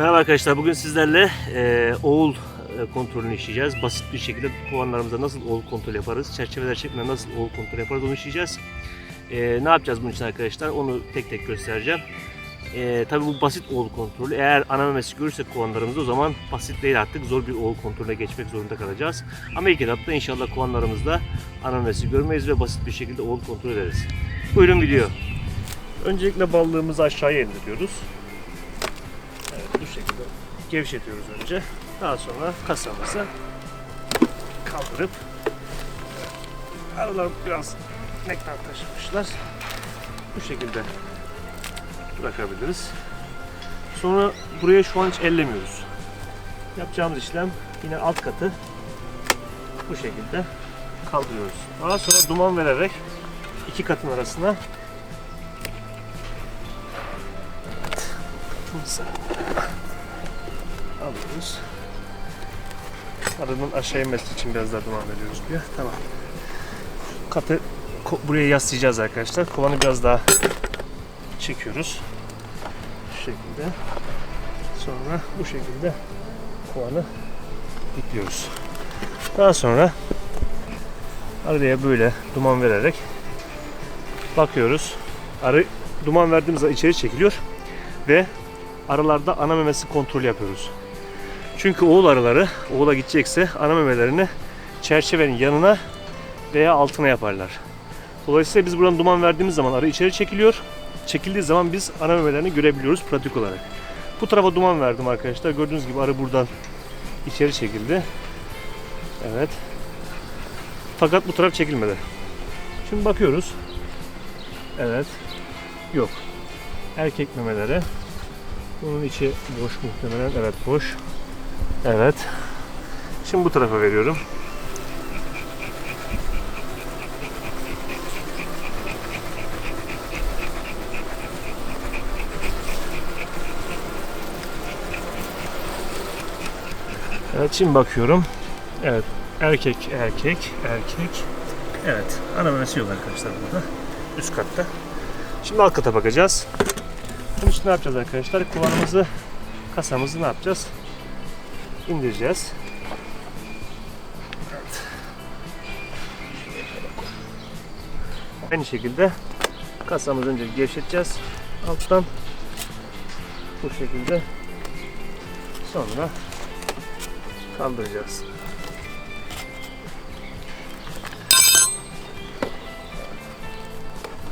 Merhaba arkadaşlar. Bugün sizlerle e, oğul e, kontrolünü işleyeceğiz. Basit bir şekilde kovanlarımızda nasıl oğul kontrol yaparız, çerçeveler şeklinde nasıl oğul kontrol yaparız onu işleyeceğiz. E, ne yapacağız bunun için arkadaşlar? Onu tek tek göstereceğim. E, tabii bu basit oğul kontrolü. Eğer ana memesi görürsek kovanlarımızda o zaman basit değil artık zor bir oğul kontrolüne geçmek zorunda kalacağız. Ama ilk etapta inşallah kovanlarımızda ana memesi görmeyiz ve basit bir şekilde oğul kontrol ederiz. Buyurun video. Öncelikle ballığımızı aşağıya indiriyoruz. Evet, gevşetiyoruz önce. Daha sonra kasamızı kaldırıp aralar biraz nektar taşımışlar. Bu şekilde bırakabiliriz. Sonra buraya şu an hiç ellemiyoruz. Yapacağımız işlem yine alt katı bu şekilde kaldırıyoruz. Daha sonra duman vererek iki katın arasına katımızı alıyoruz. Arının aşağı inmesi için biraz daha duman veriyoruz buraya. Tamam. Katı buraya yaslayacağız arkadaşlar. Kovanı biraz daha çekiyoruz. Şu şekilde. Sonra bu şekilde kovanı dikliyoruz. Daha sonra araya böyle duman vererek bakıyoruz. Arı duman verdiğimiz zaman içeri çekiliyor ve aralarda ana memesi kontrol yapıyoruz. Çünkü oğul arıları oğula gidecekse ana memelerini çerçevenin yanına veya altına yaparlar. Dolayısıyla biz buradan duman verdiğimiz zaman arı içeri çekiliyor. Çekildiği zaman biz ana memelerini görebiliyoruz pratik olarak. Bu tarafa duman verdim arkadaşlar. Gördüğünüz gibi arı buradan içeri çekildi. Evet. Fakat bu taraf çekilmedi. Şimdi bakıyoruz. Evet. Yok. Erkek memeleri. Bunun içi boş muhtemelen. Evet boş. Evet. Şimdi bu tarafa veriyorum. Evet şimdi bakıyorum. Evet. Erkek, erkek, erkek. Evet. Ana yok arkadaşlar burada. Üst katta. Şimdi alt kata bakacağız. Bunun için ne yapacağız arkadaşlar? Kovanımızı, kasamızı ne yapacağız? İndireceğiz. Evet. Aynı şekilde kasamızı önce gevşeteceğiz. Alttan bu şekilde sonra kaldıracağız.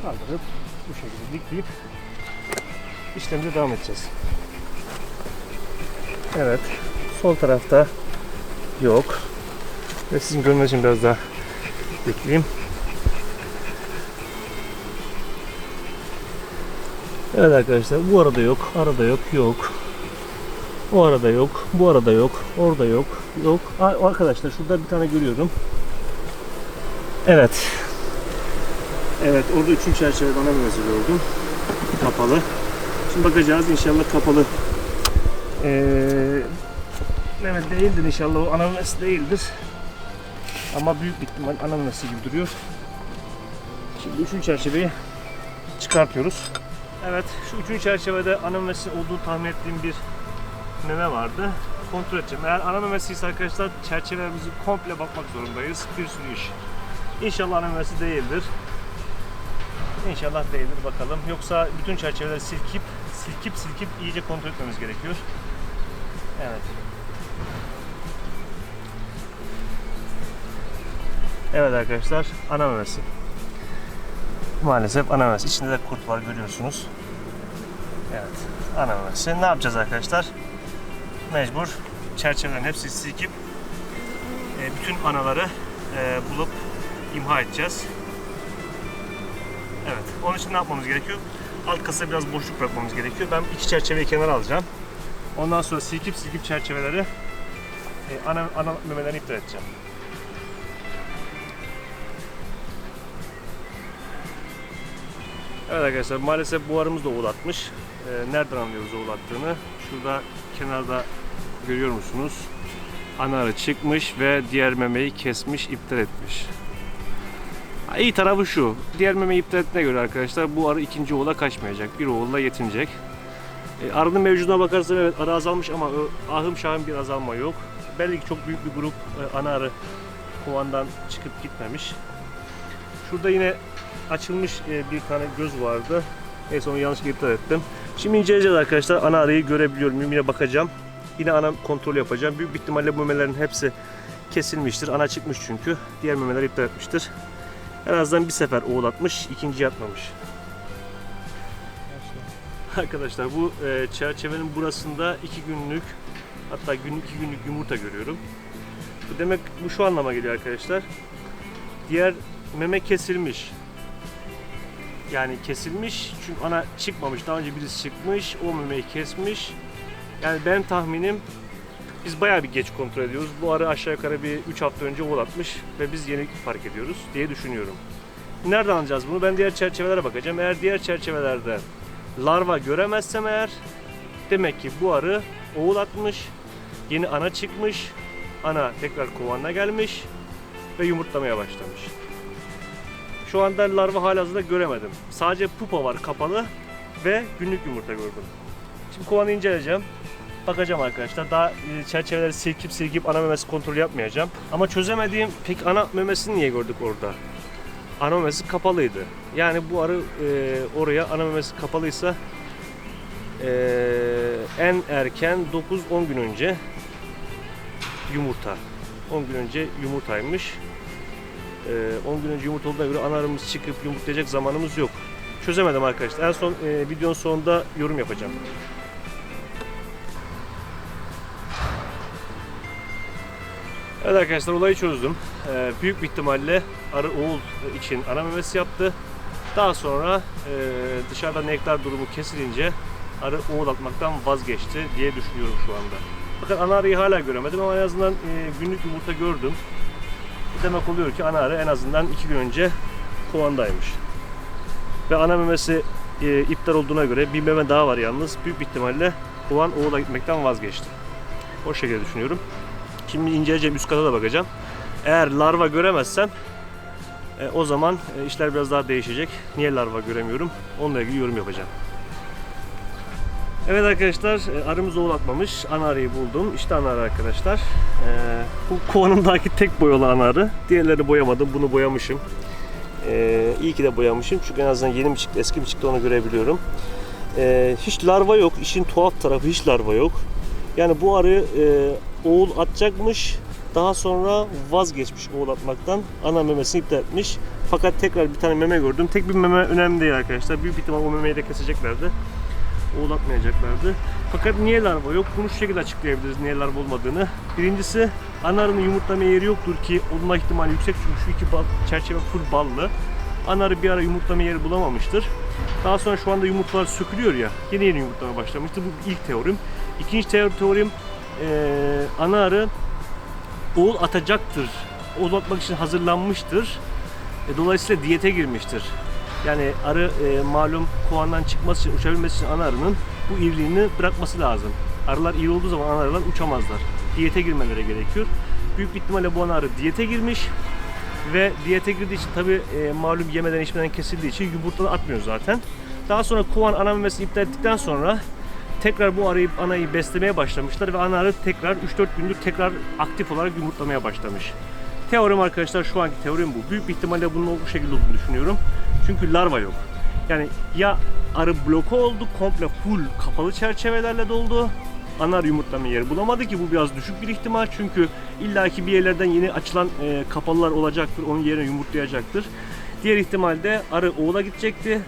Kaldırıp bu şekilde dikleyip işlemimize devam edeceğiz. Evet. Sol tarafta yok. Ve sizin görmeniz için biraz daha bekleyeyim. Evet arkadaşlar bu arada yok, arada yok, yok. O arada yok, bu arada yok, orada yok, yok. Arkadaşlar şurada bir tane görüyorum. Evet. Evet orada üçüncü çerçeve bana bir mesele oldu. Kapalı. Şimdi bakacağız inşallah kapalı. Ee, evet değildir inşallah o ananas değildir. Ama büyük ihtimal ananası gibi duruyor. Şimdi üçüncü çerçeveyi çıkartıyoruz. Evet şu üçüncü çerçevede ana olduğunu tahmin ettiğim bir meme vardı. Kontrol edeceğim. Eğer ana ise arkadaşlar çerçevelerimizi komple bakmak zorundayız. Bir sürü iş. İnşallah ana değildir. İnşallah değildir bakalım. Yoksa bütün çerçeveleri silkip silkip silkip iyice kontrol etmemiz gerekiyor. Evet. Evet arkadaşlar ana memesi. Maalesef ana memesi. İçinde de kurt var görüyorsunuz. Evet. Ana memesi. Ne yapacağız arkadaşlar? Mecbur çerçevelerin hepsini silkip e, bütün anaları e, bulup imha edeceğiz. Evet. Onun için ne yapmamız gerekiyor? Alt kasa biraz boşluk bırakmamız gerekiyor. Ben iki çerçeveyi kenara alacağım. Ondan sonra silkip silkip çerçeveleri e, ana, ana memelerini iptal edeceğim. Evet arkadaşlar maalesef buharımız da oğlatmış. Ee, nereden anlıyoruz oğlattığını? Şurada kenarda görüyor musunuz? Ana arı çıkmış ve diğer memeyi kesmiş, iptal etmiş. Ha, İyi tarafı şu. Diğer memeyi iptal ettiğine göre arkadaşlar bu arı ikinci oğula kaçmayacak. Bir oğulla yetinecek. E, arının mevcuduna bakarsan evet arı azalmış ama o ahım şahım bir azalma yok. Belli ki çok büyük bir grup e, ana arı kovandan çıkıp gitmemiş. Şurada yine açılmış e, bir tane göz vardı. Neyse onu yanlış iptal ettim. Şimdi inceleyeceğiz arkadaşlar. Ana arıyı görebiliyor muyum? Yine bakacağım. Yine ana kontrol yapacağım. Büyük ihtimalle bu memelerin hepsi kesilmiştir. Ana çıkmış çünkü. Diğer memeler iptal etmiştir. En azından bir sefer oğlatmış, ikinci yatmamış. Arkadaşlar bu e, çerçevenin burasında iki günlük hatta günlük iki günlük yumurta görüyorum. Bu demek bu şu anlama geliyor arkadaşlar. Diğer meme kesilmiş. Yani kesilmiş çünkü ana çıkmamış. Daha önce birisi çıkmış, o memeyi kesmiş. Yani benim tahminim biz bayağı bir geç kontrol ediyoruz. Bu arı aşağı yukarı bir 3 hafta önce oğlatmış ve biz yeni fark ediyoruz diye düşünüyorum. Nereden anlayacağız bunu? Ben diğer çerçevelere bakacağım. Eğer diğer çerçevelerde larva göremezsem eğer demek ki bu arı oğul atmış, yeni ana çıkmış, ana tekrar kovanına gelmiş ve yumurtlamaya başlamış. Şu anda larva halihazırda göremedim. Sadece pupa var kapalı ve günlük yumurta gördüm. Şimdi kovanı inceleyeceğim. Bakacağım arkadaşlar. Daha e, çerçeveleri silkip silkip ana memesi kontrol yapmayacağım. Ama çözemediğim pek ana memesini niye gördük orada? Ana memesi kapalıydı. Yani bu arı e, oraya ana memesi kapalıysa e, en erken 9-10 gün önce yumurta. 10 gün önce yumurtaymış. E, 10 gün önce yumurta olduğuna göre ana arımız çıkıp yumurtlayacak zamanımız yok. Çözemedim arkadaşlar. En son e, videonun sonunda yorum yapacağım. Evet arkadaşlar olayı çözdüm. Ee, büyük bir ihtimalle arı oğul için ana memesi yaptı. Daha sonra e, dışarıda nektar durumu kesilince arı oğul atmaktan vazgeçti diye düşünüyorum şu anda. Bakın ana arıyı hala göremedim ama en azından e, günlük yumurta gördüm. Demek oluyor ki ana arı en azından iki gün önce kovandaymış. Ve ana memesi e, iptal olduğuna göre bir meme daha var yalnız. Büyük ihtimalle kovan oğula gitmekten vazgeçti. O şekilde düşünüyorum. Şimdi inceleyeceğim üst kata da bakacağım. Eğer larva göremezsem e, o zaman e, işler biraz daha değişecek. Niye larva göremiyorum? Onunla ilgili yorum yapacağım. Evet arkadaşlar e, arımız oğlatmamış. Ana arıyı buldum. İşte ana arı arkadaşlar. E, bu kovanımdaki tek boyalı ana arı. Diğerlerini boyamadım. Bunu boyamışım. E, iyi ki de boyamışım. Çünkü en azından yeni mi çıktı eski mi çıktı onu görebiliyorum. E, hiç larva yok. İşin tuhaf tarafı hiç larva yok. Yani bu arı e, oğul atacakmış. Daha sonra vazgeçmiş oğul atmaktan. Ana memesini iptal etmiş. Fakat tekrar bir tane meme gördüm. Tek bir meme önemli değil arkadaşlar. Büyük ihtimal o memeyi de keseceklerdi. Oğul atmayacaklardı. Fakat niye larva yok? Bunu şu şekilde açıklayabiliriz niye larva olmadığını. Birincisi ana arının yumurtlama yeri yoktur ki olma ihtimali yüksek çünkü şu iki bal, çerçeve full ballı. Ana arı bir ara yumurtlama yeri bulamamıştır. Daha sonra şu anda yumurtalar sökülüyor ya. Yeni yeni yumurtlama başlamıştır. Bu ilk teorim. İkinci teorim eee ana arı oğul atacaktır. Oğul atmak için hazırlanmıştır. E, dolayısıyla diyete girmiştir. Yani arı e, malum kovandan çıkması için, uçabilmesi için ana arının bu iriliğini bırakması lazım. Arılar iyi olduğu zaman ana arılar uçamazlar. Diyete girmeleri gerekiyor. Büyük ihtimalle bu ana arı diyete girmiş ve diyete girdiği için tabi e, malum yemeden içmeden kesildiği için yumurtaları atmıyor zaten. Daha sonra kovan ana memesini iptal ettikten sonra tekrar bu arayı anayı beslemeye başlamışlar ve ana arı tekrar 3-4 gündür tekrar aktif olarak yumurtlamaya başlamış. Teorim arkadaşlar şu anki teorim bu. Büyük ihtimalle bunun bu şekilde olduğunu düşünüyorum. Çünkü larva yok. Yani ya arı bloke oldu, komple full kapalı çerçevelerle doldu. Ana arı yumurtlama yeri bulamadı ki bu biraz düşük bir ihtimal çünkü illaki bir yerlerden yeni açılan e, kapalılar olacaktır. Onun yerine yumurtlayacaktır. Diğer ihtimalde arı oğula gidecekti.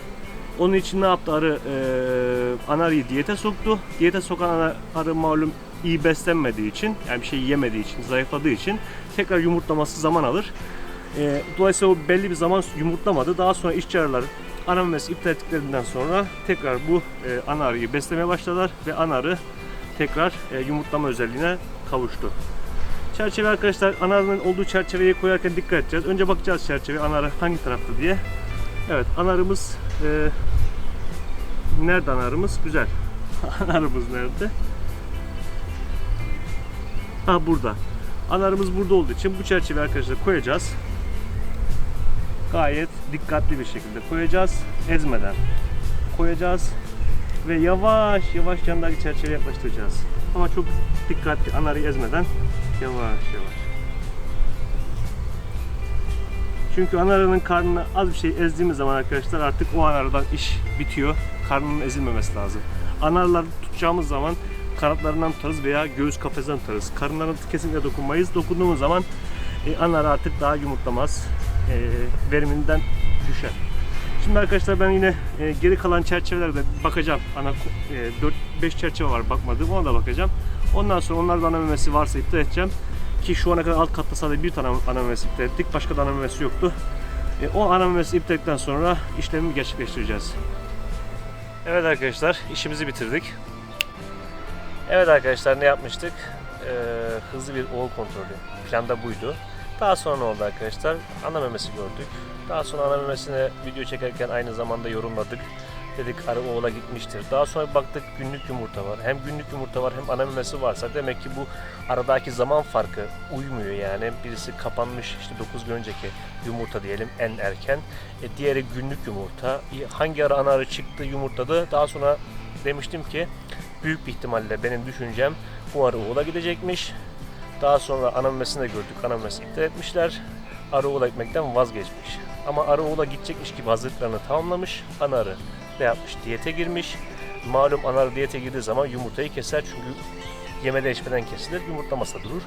Onun için ne yaptı arı? E, ana arıyı diyete soktu. Diyete sokan ana arı malum iyi beslenmediği için, yani bir şey yemediği için, zayıfladığı için tekrar yumurtlaması zaman alır. E, dolayısıyla o belli bir zaman yumurtlamadı. Daha sonra işçi arılar ana memesi iptal ettiklerinden sonra tekrar bu e, ana arıyı beslemeye başladılar ve ana arı tekrar e, yumurtlama özelliğine kavuştu. Çerçeve arkadaşlar ana arının olduğu çerçeveyi koyarken dikkat edeceğiz. Önce bakacağız çerçeve ana arı hangi tarafta diye. Evet ana arımız e, nerede ana arımız? Güzel. ana arımız nerede? Ha burada. Ana arımız burada olduğu için bu çerçeveyi arkadaşlar koyacağız. Gayet dikkatli bir şekilde koyacağız. Ezmeden koyacağız. Ve yavaş yavaş yanındaki çerçeveye yaklaştıracağız. Ama çok dikkatli anarı ezmeden yavaş yavaş. Çünkü anarının karnına az bir şey ezdiğimiz zaman arkadaşlar artık o anardan iş bitiyor. Karnının ezilmemesi lazım. Anarları tutacağımız zaman kanatlarından tutarız veya göğüs kafesinden tutarız. Karınlarına kesinlikle dokunmayız. Dokunduğumuz zaman e, anar artık daha yumurtlamaz. E, veriminden düşer. Şimdi arkadaşlar ben yine e, geri kalan çerçevelerde bakacağım. Ana e, 4-5 çerçeve var bakmadığım ona da bakacağım. Ondan sonra onlardan ana memesi varsa iptal edeceğim. Ki şu ana kadar alt katta sadece bir tane ana memesi iptal ettik. Başka da ana memesi yoktu. E, o ana memesi iptal ettikten sonra işlemi gerçekleştireceğiz. Evet arkadaşlar işimizi bitirdik. Evet arkadaşlar ne yapmıştık? Ee, hızlı bir oğul kontrolü. Planda buydu. Daha sonra oldu arkadaşlar? Ana memesi gördük. Daha sonra ana memesine video çekerken aynı zamanda yorumladık. Dedik arı oğula gitmiştir. Daha sonra baktık günlük yumurta var. Hem günlük yumurta var hem ana memesi varsa demek ki bu aradaki zaman farkı uymuyor yani. Birisi kapanmış işte 9 gün önceki yumurta diyelim en erken. E, diğeri günlük yumurta. E, Hangi ara ana arı çıktı yumurtladı. Daha sonra demiştim ki büyük bir ihtimalle benim düşüncem bu arı oğula gidecekmiş. Daha sonra ana memesini de gördük. Ana memesi iptal etmişler. Arı oğula gitmekten vazgeçmiş. Ama arı oğula gidecekmiş gibi hazırlıklarını tamamlamış. Ana arı ne yapmış? Diyete girmiş. Malum ana arı diyete girdiği zaman yumurtayı keser çünkü yemeden içmeden kesilir. Yumurtlamasa durur.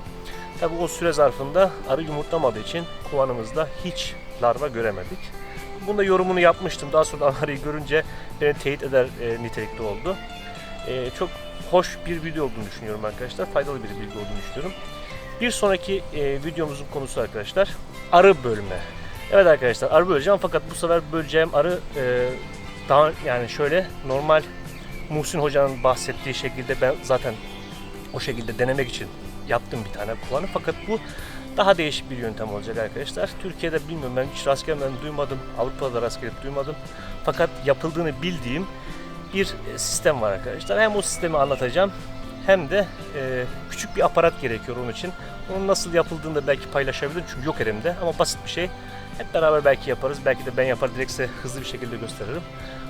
Tabi o süre zarfında arı yumurtlamadığı için kovanımızda hiç larva göremedik. Bunda yorumunu yapmıştım. Daha sonra ana arıyı görünce beni teyit eder e, nitelikte oldu. E, çok hoş bir video olduğunu düşünüyorum arkadaşlar. Faydalı bir bilgi olduğunu düşünüyorum. Bir sonraki e, videomuzun konusu arkadaşlar arı bölme. Evet arkadaşlar arı böleceğim fakat bu sefer böleceğim arı e, daha yani şöyle normal Muhsin Hoca'nın bahsettiği şekilde ben zaten o şekilde denemek için yaptım bir tane kovanı fakat bu daha değişik bir yöntem olacak arkadaşlar. Türkiye'de bilmiyorum ben hiç rast gelmeden duymadım. Avrupa'da rast gelip duymadım. Fakat yapıldığını bildiğim bir sistem var arkadaşlar. Hem o sistemi anlatacağım hem de e, küçük bir aparat gerekiyor onun için. Onun nasıl yapıldığını da belki paylaşabilirim çünkü yok elimde ama basit bir şey. Hep beraber belki yaparız. Belki de ben yapar direkt hızlı bir şekilde gösteririm.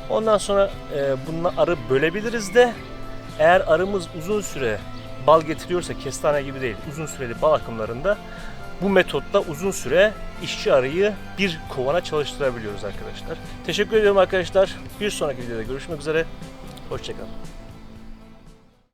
Ondan sonra e, bununla arı bölebiliriz de eğer arımız uzun süre bal getiriyorsa kestane gibi değil uzun süreli bal akımlarında bu metotla uzun süre işçi arıyı bir kovana çalıştırabiliyoruz arkadaşlar. Teşekkür ediyorum arkadaşlar. Bir sonraki videoda görüşmek üzere. Hoşçakalın.